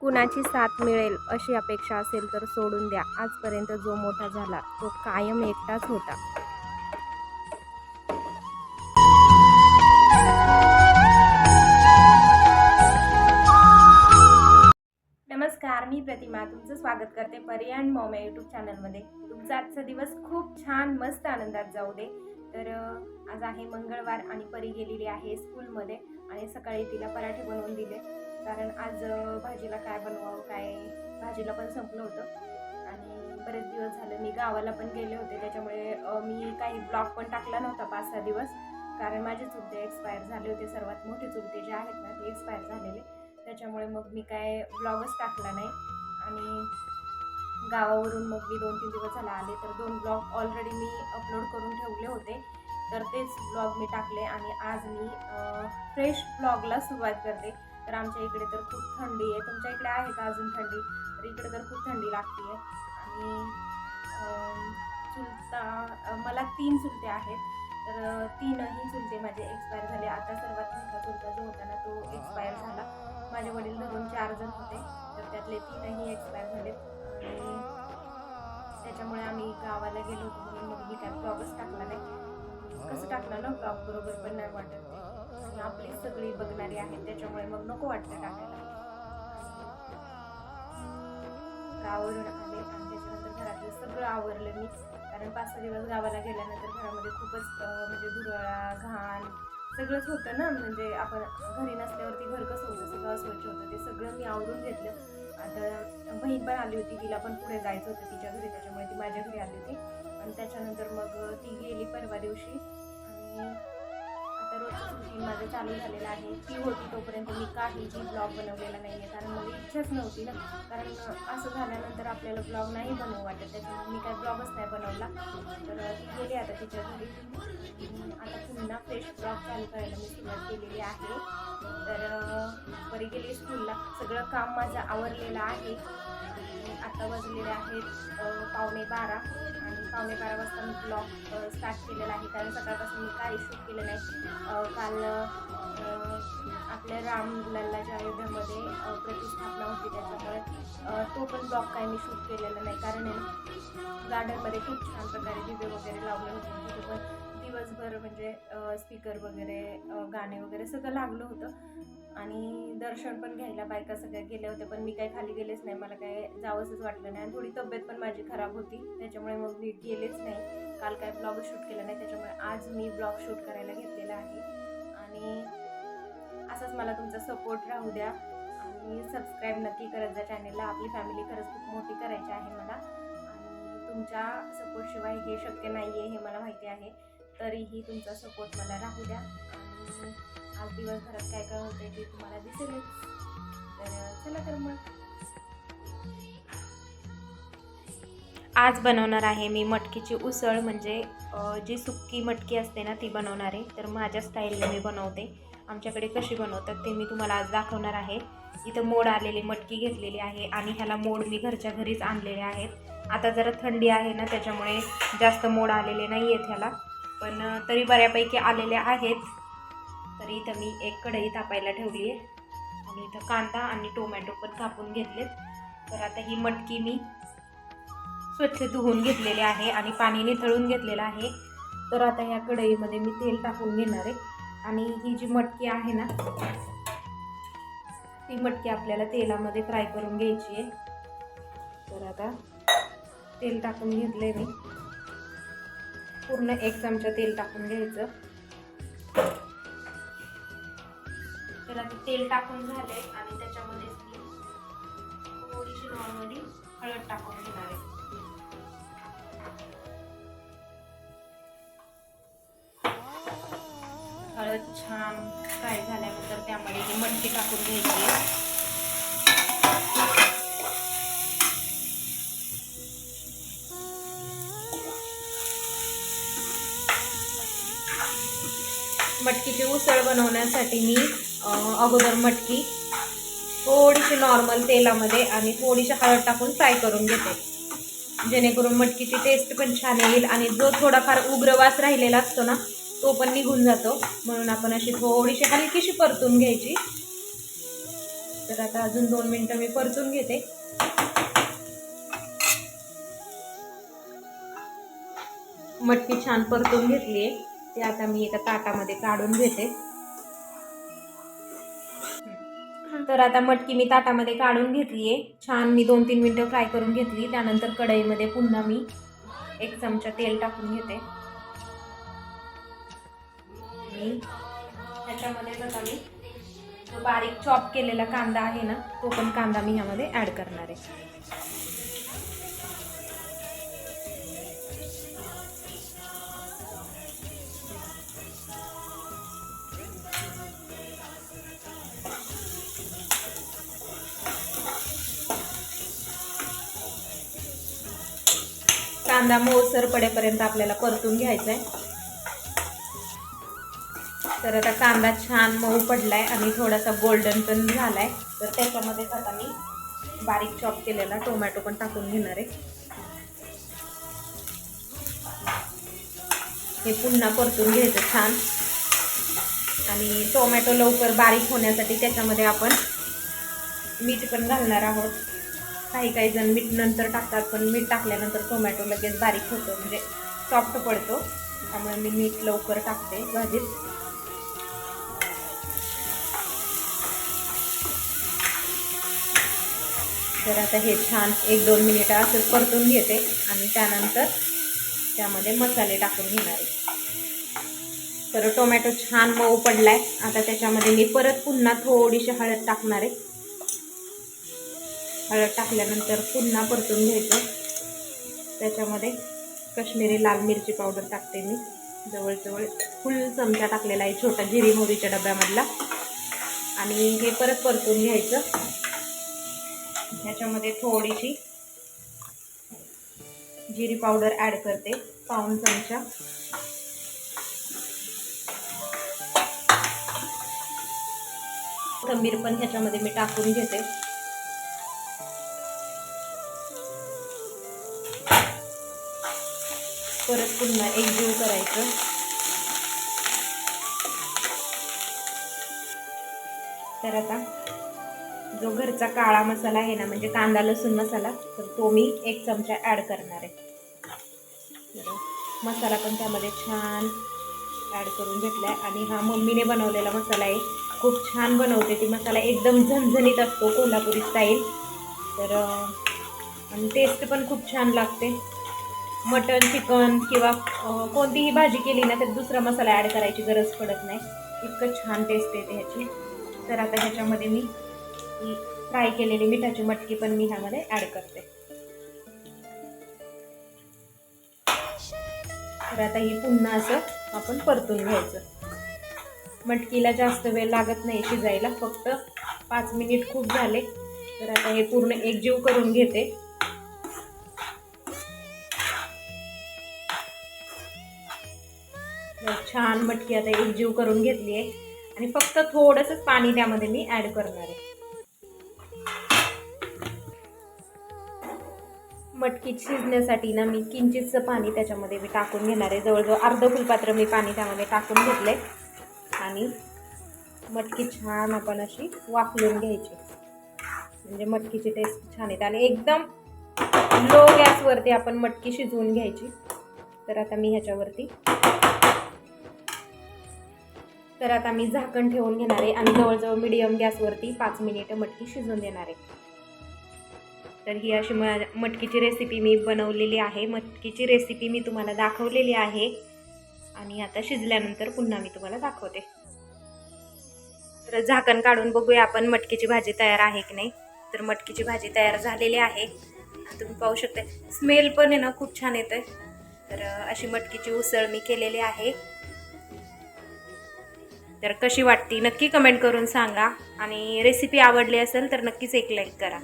कुणाची साथ मिळेल अशी अपेक्षा असेल तर सोडून द्या. आजपर्यंत जो मोठा झाला तो कायम एकटाच होता. नमस्कार मी प्रतिमा. तुमचं स्वागत करते पर्यान मॉम यूट्यूब चॅनलमध्ये तुमचा आजचा दिवस खूप छान मस्त आनंदात जाऊ दे. तर आज आहे मंगळवार आणि परी गेलेली आहे स्कूलमध्ये आणि सकाळी तिला पराठे बनवून दिले. कारण आज भाजीला काय बनवावं काय भाजीला पण संपलं होतं. आणि बरेच दिवस झाले मी गावाला पण गेले होते. त्याच्यामुळे मी काही ब्लॉग पण टाकला नव्हता पाच सहा दिवस. कारण माझे चुलते एक्सपायर झाले होते. सर्वात मोठे चुलते जे आहेत ना ते एक्सपायर झालेले. त्याच्यामुळे मग मी काय ब्लॉगच टाकला नाही. आणि गावावरून मग मी दोन तीन दिवस झाला आले. तर दोन ब्लॉग ऑलरेडी मी अपलोड करून ठेवले होते. तर तेच ब्लॉग मी टाकले आणि आज मी फ्रेश ब्लॉगला सुरुवात करते. तर आमच्या इकडे तर खूप थंडी आहे. तुमच्या इकडे आहे का अजून थंडी? तर इकडे तर खूप थंडी लागते आहे आणि चुलता मला तीन चुलते आहेत. तर तीनही चुलते माझे एक्सपायर झाले. आता सर्वात मोठा चुलता जो होता ना तो एक्सपायर झाला. माझे वडील धरून चार जण होते. तर त्यातले तीनही एक्सपायर झाले. आणि त्याच्यामुळे आम्ही गावाला गेलो होतो म्हणून मग मी काय ब्लॉगच टाकला नाही. कसं टाकलं ना ब्लॉग बरोबर पण नाही वाटत आपली सगळी बघणारी आहेत त्याच्यामुळे मग नको वाटतं टाकायला. गावावरून आले. आणि त्याच्यानंतर घरातलं सगळं आवरलं मी. कारण पाच सहा दिवस गावाला गेल्यानंतर घरामध्ये खूपच म्हणजे धुरळा घाण सगळंच होतं ना. म्हणजे आपण घरी नसल्यावरती घर कसं होतं? सगळं अस्वच्छ होतं. ते सगळं मी आवरून घेतलं. आता बहीण पण आली होती. तिला पण पुढे जायचं होतं तिच्या घरी. त्याच्यामुळे ती माझ्या घरी आली होती. आणि त्याच्यानंतर मग ती गेली परवा दिवशी. आणि आता रोजचं रुटीन माझं चालू झालेलं आहे. ती होती तोपर्यंत मी काहीही ब्लॉग बनवलेला नाही आहे कारण मला इच्छाच नव्हती ना. कारण असं झाल्यानंतर आपल्याला ब्लॉग नाही बनवू वाटत. त्याच्यामुळे मी काय ब्लॉगच नाही बनवला. तर ती गेली आता तिच्या घरी. आता पुन्हा फ्रेश ब्लॉग चालू करायला मी सुरुवात केलेली आहे. तर बरी गेली स्कूलला सगळं काम माझं आवरलेलं आहे. आता वाजलेले आहेत पावणे बारा. पावणे बारा वाजता मी ब्लॉग स्टार्ट केलेला आहे. कारण सकाळपासून मी काही शूट केलं नाही. काल आपल्या आपल्या रामलल्लाच्या अयोध्यामध्ये प्रतिष्ठापना होती त्याच्यामुळे अं, तो पण ब्लॉग काही मी शूट केलेला नाही. कारण गार्डनमध्ये खूप छान प्रकारे दिवे वगैरे लावले होते. तिथे पण दिवसभर म्हणजे स्पीकर वगैरे गाणे वगैरे सगळं लागलं होतं. आणि दर्शन पण घ्यायला बायका सगळ्या गेल्या होत्या पण मी काही खाली गेलेच नाही. मला काय जावंसंच वाटलं नाही. आणि थोडी तब्येत पण माझी खराब होती. त्याच्यामुळे मग मी गेलेच नाही. काल काय ब्लॉग शूट केला नाही. त्याच्यामुळे आज मी ब्लॉग शूट करायला घेतलेला आहे. आणि असाच मला तुमचा सपोर्ट राहू द्या. आणि सबस्क्राईब नक्की करत जा चॅनेलला आपली फॅमिली खरंच खूप मोठी करायची आहे मला. आणि तुमच्या सपोर्टशिवाय हे शक्य नाही आहे हे मला माहिती आहे. तरीही तुमचा सपोर्ट मला राहू द्या. आणि आज दिवसभरात काय काय होते ते तुम्हाला दिसेलच. तर चला तर मग. आज बनवणार आहे मी मटकीची उसळ म्हणजे जी सुक्की मटकी असते ना ती बनवणार आहे. तर माझ्या स्टाईलने मी बनवते. आमच्याकडे कशी बनवतात ते मी तुम्हाला आज दाखवणार आहे. इथं मोड आलेली मटकी घेतलेली आहे आणि ह्याला मोड मी घरच्या घरीच आणलेले आहेत. आता जरा थंडी आहे ना त्याच्यामुळे जास्त मोड आलेले नाही आहेत ह्याला. पण तरी बऱ्यापैकी आलेल्या आहेत. तरी इथं मी एक कढई तापायला ठेवली आहे. आणि इथं कांदा आणि टोमॅटो पण कापून घेतलेत. तर आता ही मटकी मी स्वच्छ धुवून घेतलेली आहे आणि पाणी निथळून घेतलेलं आहे. तर आता या कढईमध्ये मी तेल टाकून घेणार आहे. आणि ही जी मटकी आहे ना ती मटकी आपल्याला तेलामध्ये फ्राय करून घ्यायची आहे. तर आता तेल टाकून घेतले मी. पूर्ण एक चमचा तेल टाकून घ्यायचं. तर आता तेल टाकून झाले आणि त्याच्यामध्ये थोडीशी नॉर्मली हळद टाकून घेणार आहे. हळद छान फ्राय झाल्यानंतर त्यामध्ये मटकी टाकून घ्यायची मटकीची उसळ बनवण्यासाठी मी अगोदर मटकी थोडीशी नॉर्मल तेलामध्ये आणि थोडीशी हळद टाकून फ्राय करून घेते. जेणेकरून मटकीची टेस्ट पण छान येईल आणि जो थोडाफार उग्रवास राहिलेला असतो ना तो पण निघून जातो. म्हणून आपण अशी थोडीशी हलकीशी परतून घ्यायची. तर आता अजून दोन मिनटं मी परतून घेते. मटकी छान परतून घेतली आहे ते आता मी एका ताटामध्ये काढून घेते. तर आता मटकी मी ताटामध्ये काढून घेतली आहे छान मी दोन तीन मिनटं फ्राय करून घेतली. त्यानंतर कढईमध्ये पुन्हा मी एक चमचा तेल टाकून घेते. आणि त्याच्यामध्ये आता मी जो बारीक चॉप केलेला कांदा आहे ना तो पण कांदा मी ह्यामध्ये ॲड करणार आहे. कांदा मोसर पडेपर्यंत आपल्याला परतून घ्यायचा आहे तर आता कांदा छान मऊ पडलाय आणि थोडासा गोल्डन पण झालाय. तर त्याच्यामध्येच आता मी बारीक चॉप केलेला टोमॅटो पण टाकून घेणार आहे. हे पुन्हा परतून घ्यायचं छान. आणि टोमॅटो लवकर बारीक होण्यासाठी त्याच्यामध्ये आपण मीठ पण घालणार आहोत. काही काही जण मीठ नंतर टाकतात पण मीठ टाकल्यानंतर टोमॅटो लगेच बारीक होतो म्हणजे सॉफ्ट पडतो. त्यामुळे मी मीठ लवकर टाकते भाजीत. तर आता हे छान एक दोन मिनिटं असंच परतून घेते आणि त्यानंतर त्यामध्ये मसाले टाकून घेणार आहे. तर टोमॅटो छान मऊ पडला आहे आता त्याच्यामध्ये मी परत पुन्हा थोडीशी हळद टाकणार आहे. हळद टाकल्यानंतर पुन्हा परतून घ्यायचं. त्याच्यामध्ये कश्मीरी लाल मिरची पावडर टाकते मी. जवळजवळ फुल चमचा टाकलेला आहे छोटा जिरी मोहरीच्या डब्यामधला. आणि हे परत परतून घ्यायचं. ह्याच्यामध्ये थोडीशी जिरी पावडर ॲड करते. पाऊन चमचा. कोथंबीर पण ह्याच्यामध्ये मी टाकून घेते. परत पुन्हा एकजीव करायचं. तर आता जो घरचा काळा मसाला आहे ना म्हणजे कांदा लसूण मसाला तर तो मी एक चमचा ॲड करणार आहे. मसाला पण त्यामध्ये छान ॲड करून घेतला आहे आणि हा मम्मीने बनवलेला मसाला आहे. खूप छान बनवते ती मसाला. एकदम झणझणीत असतो कोल्हापुरी स्टाईल तर आणि टेस्ट पण खूप छान लागते. मटन चिकन किंवा कोणतीही भाजी केली ना तर दुसरा मसाला ॲड करायची गरज पडत नाही. इतकं छान टेस्ट येते ह्याची. तर आता ह्याच्यामध्ये मी फ्राय केलेली मिठाची मटकी पण मी ह्यामध्ये ॲड करते. तर आता ही पुन्हा असं आपण परतून घ्यायचं. मटकीला जास्त वेळ लागत नाही शिजायला फक्त पाच मिनिट खूप झाले. तर आता हे पूर्ण एकजीव करून घेते. तर छान मटकी आता एकजीव करून घेतली आहे. आणि फक्त थोडंसंच पाणी त्यामध्ये मी ॲड करणार आहे. मटकी शिजण्यासाठी ना मी किंचितचं पाणी त्याच्यामध्ये मी टाकून घेणार आहे. जवळजवळ अर्ध फुलपात्र मी पाणी त्यामध्ये टाकून घेतलं आहे आणि मटकी छान आपण अशी वाफलून घ्यायची. म्हणजे मटकीची टेस्ट छान येते. आणि एकदम लो गॅसवरती आपण मटकी शिजवून घ्यायची. तर आता मी ह्याच्यावरती तर आता मी झाकण ठेवून घेणार आहे आणि जवळजवळ मिडियम गॅसवरती पाच मिनिटं मटकी शिजवून देणार आहे. तर ही अशी म मटकीची रेसिपी मी बनवलेली आहे. मटकीची रेसिपी मी तुम्हाला दाखवलेली आहे. आणि आता शिजल्यानंतर पुन्हा मी तुम्हाला दाखवते. तर झाकण काढून बघूया आपण मटकीची भाजी तयार आहे की नाही. तर मटकीची भाजी तयार झालेली आहे. तुम्ही पाहू शकता स्मेल पण आहे ना खूप छान येतं तर अशी मटकीची उसळ मी केलेली आहे. तर कशी वाटती नक्की कमेंट करून सांगा. आणि रेसिपी आवडली असेल तर नक्कीच एक लाईक करा.